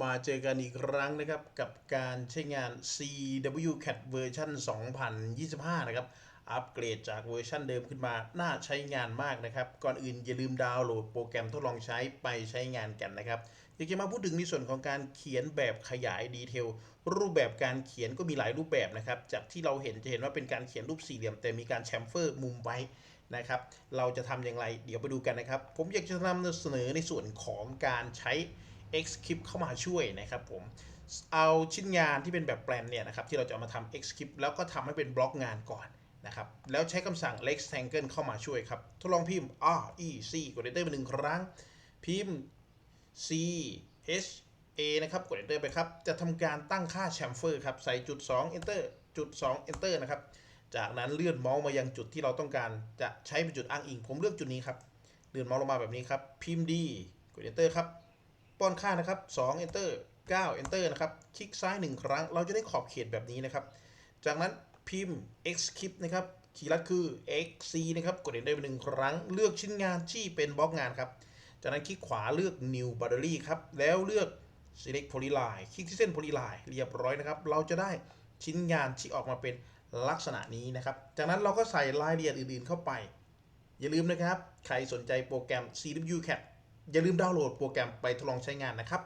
มาเจอกันอีกครั้งนะครับกับการใช้งาน CWCAT เวอร์ชัน2025 นะครับ อัปเกรดจากเวอร์ชันเดิมขึ้นมา น่าใช้งานมากนะครับ ก่อนอื่นอย่าลืมดาวน์โหลดโปรแกรมทดลองใช้ไปใช้งานกันนะครับอยากจะมาพูดถึงในส่วนของการเขียนแบบขยายดีเทลรูปแบบการเขียนก็มีหลายรูปแบบนะครับ จากที่เราเห็นจะเห็นว่าเป็นการเขียนรูปสี่เหลี่ยมแต่มีการแชมเฟอร์มุมไว้นะครับ เราจะทำอย่างไรเดี๋ยวไปดูกันนะครับ ผมอยากจะนำเสนอในส่วนของการใช้ Xclip เข้ามาช่วยนะครับผมเอาชิ้นงานที่เป็นแบบแปลนเนี่ยนะครับที่เราจะเอามาทำ Xclip แล้วก็ทำให้เป็นบล็อกงานก่อนนะครับแล้วใช้คำสั่ง rectangle เข้ามาช่วยครับ ทดลองพิมพ์ R E C กด enter ไปหนึ่งครั้ง พิมพ์ C H A นะครับ กด enter ไปครับ จะทำการตั้งค่า chamfer ครับ ใส่จุด 2 enter จุด 2 enter นะครับ จากนั้นเลื่อนเมาส์มายังจุดที่เราต้องการจะใช้เป็นจุดอ้างอิง ผมเลือกจุดนี้ครับ เลื่อนเมาส์ลงมาแบบนี้ครับ พิมพ์ D กด enter ครับ ป้อนค่านะครับ2 enter 9 enter นะครับ คลิกซ้าย 1 ครั้ง เราจะได้ขอบเขตแบบนี้นะครับ จากนั้นพิมพ์ xclip นะครับคีย์ลัดคือ xc นะครับ กด enter ไปหนึ่งครั้ง เลือกชิ้นงานที่เป็นบล็อกงานครับ จากนั้นคลิกขวาเลือก new boundary ครับ แล้วเลือก select polyline คลิกที่เส้น polyline เรียบร้อยนะครับ เราจะได้ชิ้นงานที่ออกมาเป็นลักษณะนี้นะครับ จากนั้นเราก็ใส่รายละเอียดอื่นๆเข้าไป อย่าลืมนะครับ ใครสนใจโปรแกรม CWCAT อย่าลืมดาวน์โหลดโปรแกรมไปทดลองใช้งานนะครับ